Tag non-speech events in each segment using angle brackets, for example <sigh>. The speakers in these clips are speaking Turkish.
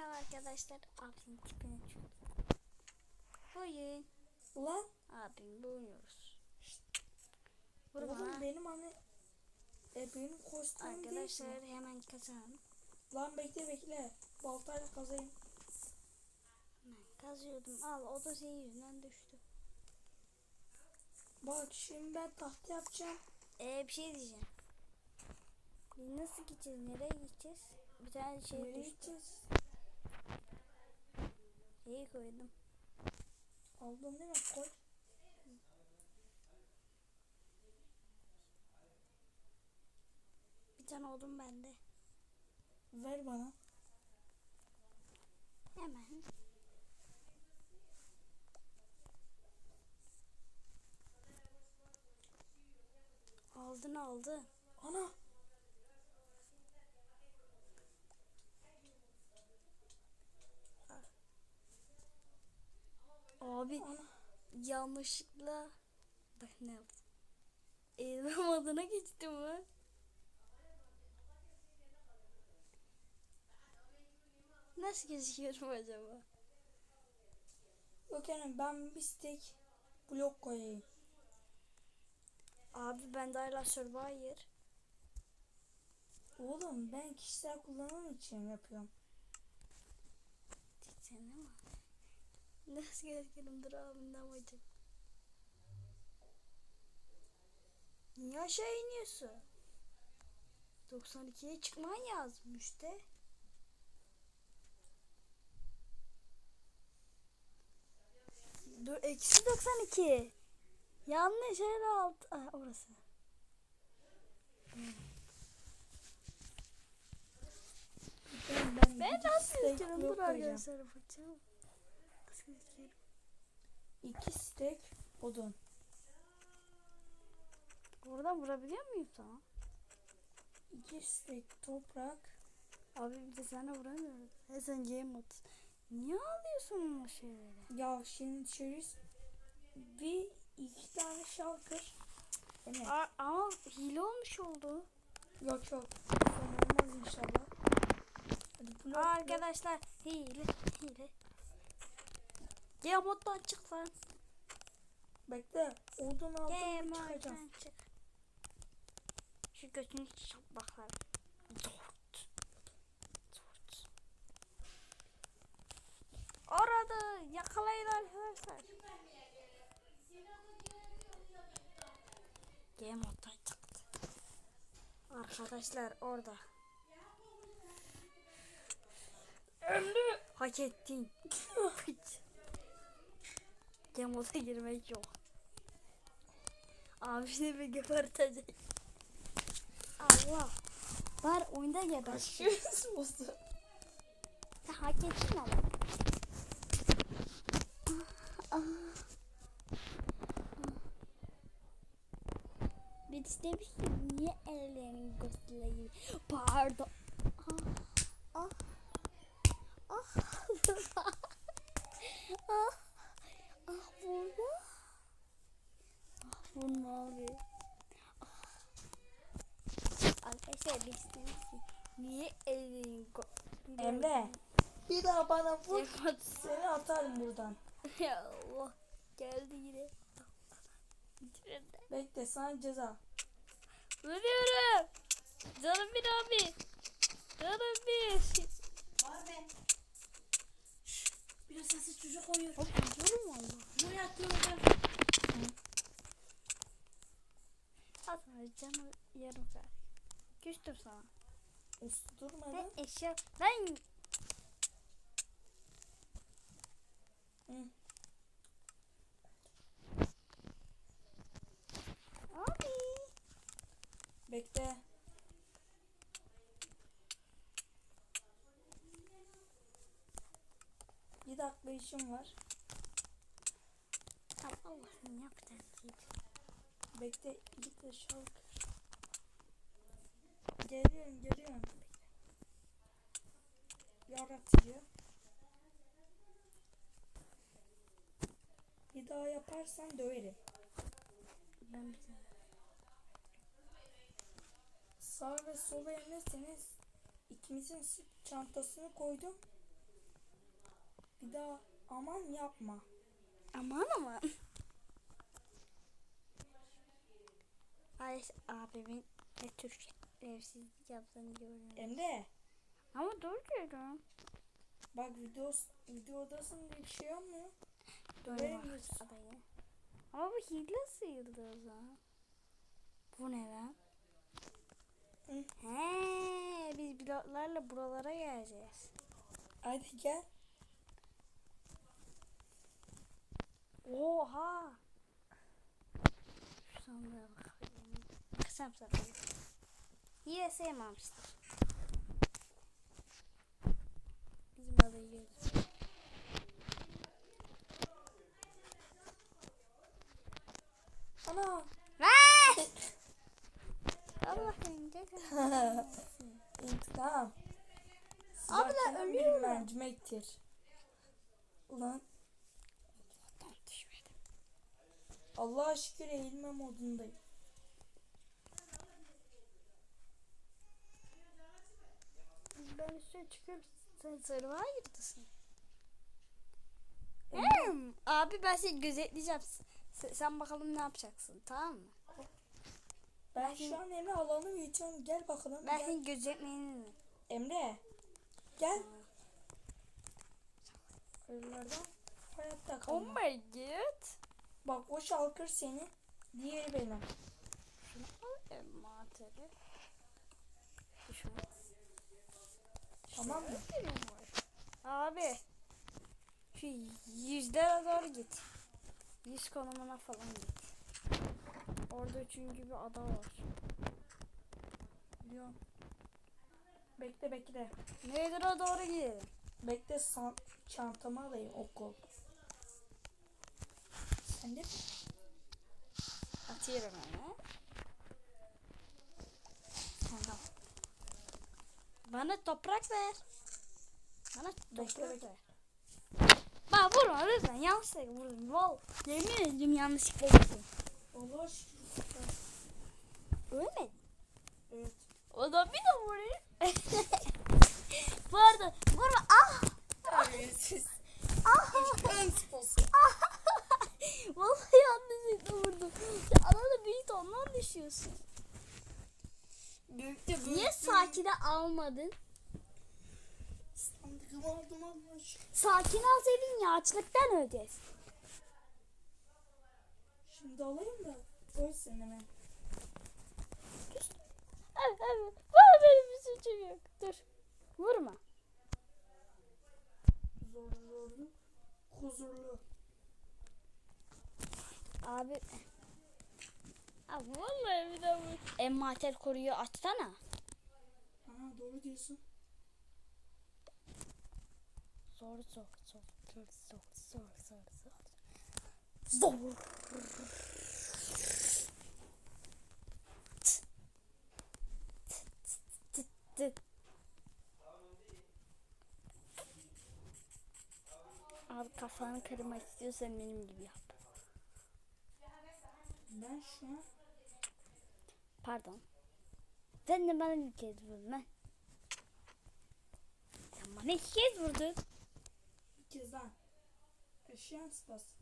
Merhaba arkadaşlar. Abim tipini çok. Bugün Ulan abim oynuyoruz. Vur oğlum benim hani e, benim değil Arkadaşlar mi? hemen kazanalım. Lan bekle bekle. Baltayla kazayım. Hemen kazıyordum. Al o da senin yüzünden düştü. Bak şimdi ben tahta yapacağım. Ee bir şey diyeceğim. Biz nasıl gideceğiz? Nereye gideceğiz? Bir tane şey Nereye düştü. gideceğiz? Koydum. Aldın değil mi? Koy. Bir tane oldum bende. Ver bana. Hemen. Aldın aldı. Ana. Abi Ana. yanlışlıkla bak ne yaptım. Evrim <laughs> adına geçtim mi? Nasıl gözüküyorum acaba? Yok yani ben bir steak blok koyayım. Abi ben de hala Survivor. Oğlum ben kişisel kullanım için yapıyorum. Sen ne var? Nasıl dur abimden amacım. Niye aşağı iniyorsun? 92'ye çıkman yazmış işte. Dur eksi 92. Yanlış yer alt. Ah, orası. Ben, ben, Ben nasıl blok Dur koyacağım. arkadaşlar bakacağım. Gözüküyorum? İki steak odun. Oradan vurabiliyor muyum sana? İki steak toprak. Abi bir de sana vuramıyorum. E sen game mod. Niye alıyorsun o şeyleri? Ya şimdi şöyle bir iki tane şalkır. Evet. Aa, ama hile olmuş oldu. Yok yok. Olmaz inşallah. Hadi blok Aa, blok. arkadaşlar hile hile. Game moddan çık lan. Bekle. Odun aldım çıkacağım. çık. Şu götünü çapaklar. Zort. Zort. Orada yakalayın arkadaşlar. Game moddan çıktı. Arkadaşlar orada. Öldü. Hak ettin. <laughs> Game moda girmek yok. Abi seni bir gebertecek. Allah. Var oyunda geber. Şurası bozdu. Sen hak ettin ama. Bir demiş ki niye ellerini gösteriyor? Pardon. Ah. Ah. Ah. <laughs> ah. Ah Bunun abi. Ah. Arkadaşlar ki niye gösteriyor? Emre. Bir daha bana vur. Seni atarım buradan. <laughs> Ya Allah. Geldi yine. Bekle sana ceza. Vuruyorum. Canım bir abi. Canım bir. Biraz sessiz çocuk oynuyor. Hop vuruyorum valla. Buraya atlıyorum. At canım yarım saat. Küstüm sana. Üstü Ben eşya. Ben Hı. abi. Bekle. Bir dakika işim var. Allah'ım yap derdi. Bekle git de şalkır. Geliyorum geliyorum. Yaratıcı. Bir daha yaparsan döverim. Ben bir. Sağ ve sola emerseniz ikimizin sırt çantasını koydum. Bir daha aman yapma. Aman aman. Ay abimin ne tür evsizlik yaptığını görüyorum. Emre Ama dur diyorum. bak video, videodasın bir şey olmuyor. Dövemiyorsun. adayı. Ama bu hile sıyıldı o zaman. Bu ne lan? Hı. He, biz pilotlarla buralara geleceğiz. Hadi gel. Oha! Şu sandığa bakayım. Kısam sana. Hile sevmemiştir. Bizim adayı yiyoruz. Ana. Allah'ım gel. <laughs> İntikam. Abla, Zaten ölüyor mu? mercimektir. Ulan Tam düşmedim. Allah'a şükür eğilme modundayım. Ben üstüne çıkıyorum. Sen Survivor'dasın. Hmm, abi ben seni gözetleyeceğim. Sen, sen bakalım ne yapacaksın tamam mı? Ben şu an Emre alanı büyütüyorum. Gel bakalım. Ben gel. seni gözetmeyenim. Emre. Gel. Ölülerden hayatta Oh kalma. my god. Bak o şalkır seni. Diğeri benim. Şunu al envanteri. Şunu. Tamam mı? Abi. Şu yüzlere doğru git. Yüz konumuna falan git. Orada çünkü bir ada var. Biliyorum. Bekle bekle. Nedir'a doğru gidelim. Bekle san çantamı alayım okul. Sen de Atıyorum hemen. Tamam. Bana toprak ver. Bana toprak ver. Bak vurma lütfen yanlışlıkla vurdum. Val. Yemin ederim yanlışlıkla vurdum. Allah şükür. Ölmedi. Evet. O da bir de vuruyor. <laughs> Pardon. Vurma. Ah. Terbiyesiz. Ah. Ön sposu. <laughs> Vallahi yanlışlıkla vurdum. Arada büyük ondan düşüyorsun. Büyükte büyük. Niye sakine almadın? Sandıkımı aldım şükür. Sakin alsaydın ya açlıktan öleceğiz. Şimdi alayım da. Ölsün hemen. Evet evet. Bana benim bir suçum yok. Dur. Vurma. Zor zorlu. Huzurlu. Abi. Abi vallahi bir daha vur. Enmater koruyu açsana. Ha doğru diyorsun. Zor zor zor zor zor zor zor zor. Zor. Abi kafanı kırmak istiyorsan benim gibi yap. Ben şu an Pardon. Sen de bana bir kez vurdun ha. Sen bana iki kez vurdun. bir kez daha. Eşyan spası.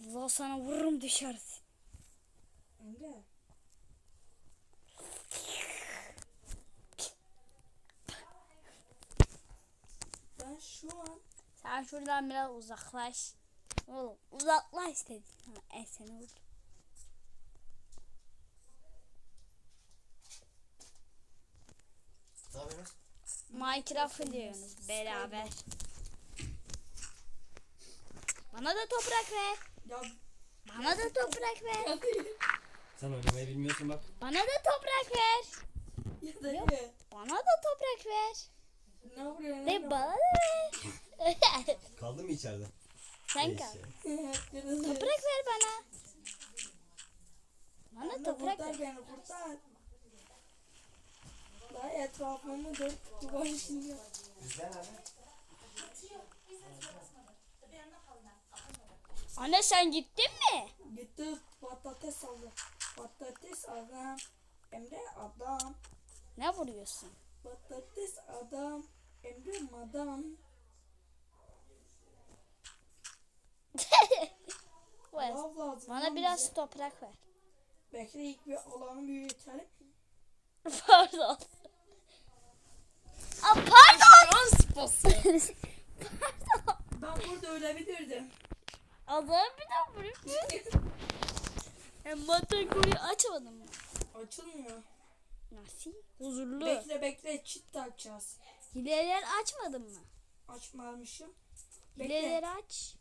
Zor sana vururum düşersin. Emre. Ben şu an Sen şuradan biraz uzaklaş. Oğlum uzaklaş dedim. Ha, e seni vurdum. Ne yapıyorsunuz? Minecraft oynuyorsunuz beraber. Bana da toprak ver. ya Bana da toprak ver. Sen oynamayı bilmiyorsun bak. Bana da toprak ver. ya da ne? Bana da toprak ver. Ne vuruyorsun? Ve bana da ver. Kaldın mı içeride? Sen kal. etrafımı dört duvar içinde. Anne sen gittin mi? Gittim. Patates aldım. Patates adam. Emre adam. Ne vuruyorsun? Patates adam. Emre madam. <laughs> Bana biraz bize. toprak ver. Bekle ilk bir alanı büyütelim. <laughs> Pardon. Aa, <laughs> pardon. Ben burada ölebilirdim. Allah'ım bir daha vuruyor. Hem Matakoyu açmadın mı? Açılmıyor. Nasıl? Huzurlu. Bekle bekle çit takacağız. Hileleri açmadın mı? Açmamışım. Bekle. Hileleri aç.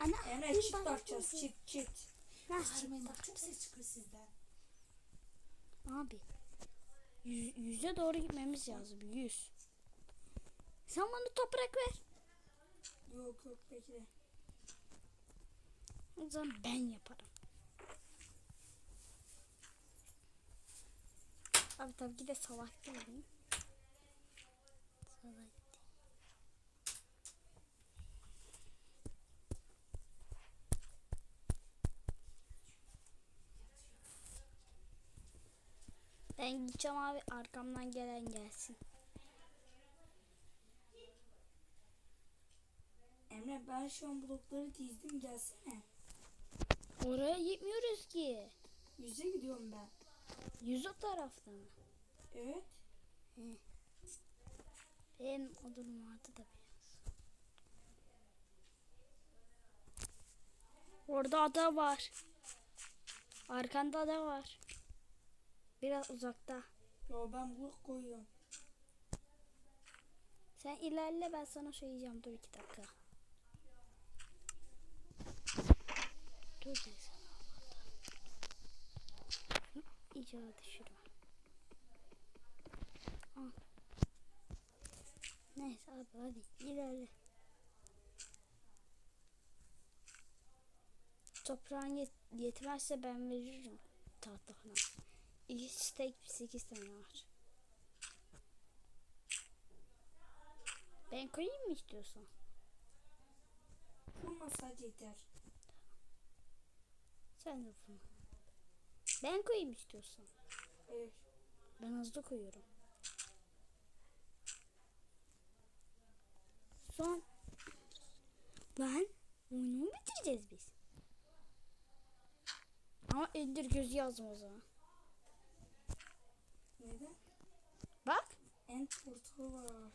Ana. Bir çit takacağız. Çit çit. Nasıl bak çok ses çıkıyor sizden. Abi. Yüz, yüze doğru gitmemiz lazım. Yüz. Sen bana toprak ver. Yok yok bekle. O zaman ben yaparım. Abi tabii ki de salak değilim. Salak değil. Ben gideceğim abi arkamdan gelen gelsin. Emre ben şu an blokları dizdim gelsene. Oraya gitmiyoruz ki. Yüze gidiyorum ben. Yüz o tarafta mı? Evet. Benim odunum vardı da biraz. Orada ada var. Arkanda ada var. Biraz uzakta. Ya ben blok koyuyorum. Sen ilerle ben sana söyleyeceğim. Dur iki dakika. Dur ben sana. İyice düşürme. Al. Neyse abi hadi ilerle. Toprağın yet- yetmezse ben veririm tahta falan. İki steak 8 tane var. Ben koyayım mı istiyorsan? Kurma sadece yeter. Sen de bunu. Ben koyayım istiyorsan. Evet. Ben hızlı koyuyorum. Son. Lan oyunu bitireceğiz biz? Ama Ender gözü yazdım o zaman. Neden? Bak. End portalı var.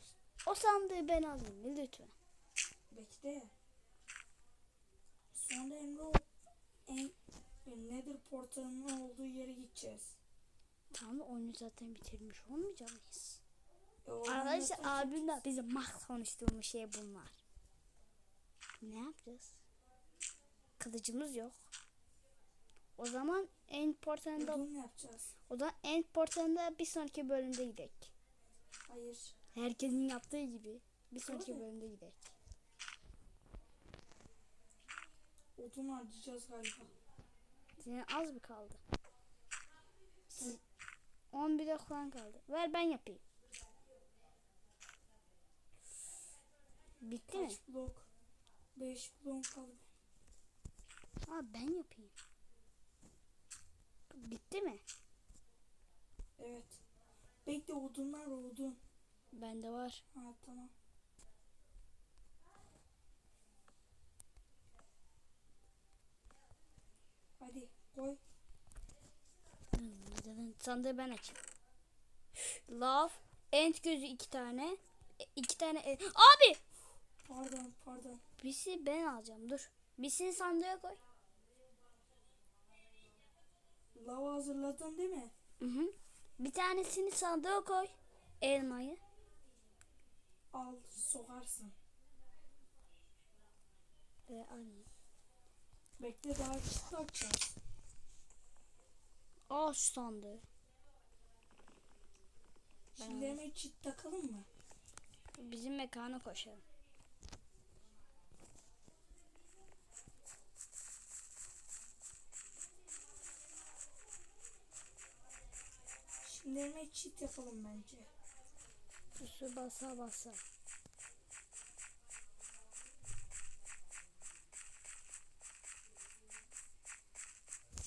O sandığı ben alayım lütfen. Bekle. Sonra Emre o en, Nether portalının olduğu yere gideceğiz. Tamam oyunu zaten bitirmiş olmayacak mıyız? E, Arkadaşlar abimle bize max konuştuğumuz şey bunlar. Ne yapacağız? Kılıcımız yok. O zaman end portalında Odun yapacağız. o zaman end portalında bir sonraki bölümde gidelim. Hayır. Herkesin yaptığı gibi bir sonraki Tabii. bölümde gidelim. Odun harcayacağız galiba. Senin az mı kaldı? Siz 11 de falan kaldı. Ver ben yapayım. Bitti mi? Kaç blok? 5 blok kaldı. Aa ben yapayım. Bitti mi? Evet. Bekle odunlar odun. Bende var. Ha tamam. Hadi koy. Sandığı ben açayım. Love. End gözü iki tane. E, iki tane. e- Abi! Pardon pardon. Birisi ben alacağım. Dur. Birisini sandığa koy. Lava hazırladın değil mi? Hı hı. Bir tanesini sandığa koy. Elmayı. Al sokarsın. Ve alayım. Bekle daha çift takacağız. Al şu sandığı. Şimdi hemen çift takalım mı? Bizim mekana koşalım. Hemen çift yapalım bence. Su basa basa.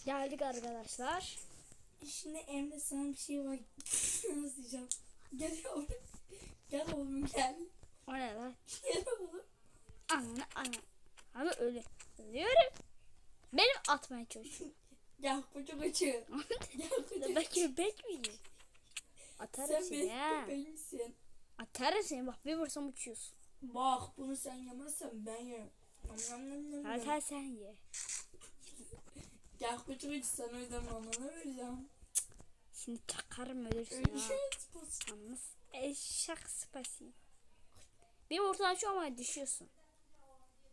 Geldik arkadaşlar. Şimdi Emre sana bir şey var. <laughs> Nasıl diyeceğim? Gel oğlum. Gel oğlum gel. O ne lan? Gel oğlum. Anne anne. Abi öyle. Ölüyorum. Benim atmaya çalışıyor. Gel kucuk açı. Gel kucuk ben köpek miyim? Atarım Sen seni ha. köpeğimsin. Atarım seni bak bir vursam uçuyorsun. Bak bunu sen yemezsen ben yerim. Zaten sen ye. Gel açı sana ödem anana vereceğim. Şimdi çakarım ölürsün ha. şey. Yalnız eşek spasi. Bir vursan şu ama düşüyorsun.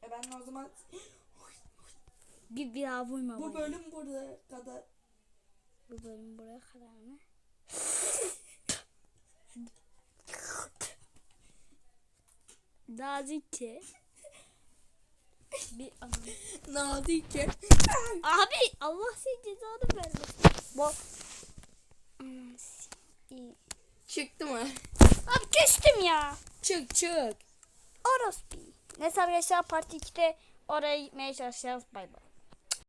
E ben o zaman Bir, bir daha vurma bu bana. bölüm burada kadar. Bu bölüm buraya kadar mı? <laughs> Nazikçe. Bir anam. Nadike. Abi Allah senin cezanı vermesin. Anam, iyi. Çıktı mı? Abi düştüm ya. Çık çık. Orospi. Neyse arkadaşlar part 2'de oraya gitmeye çalışacağız. Bay bay.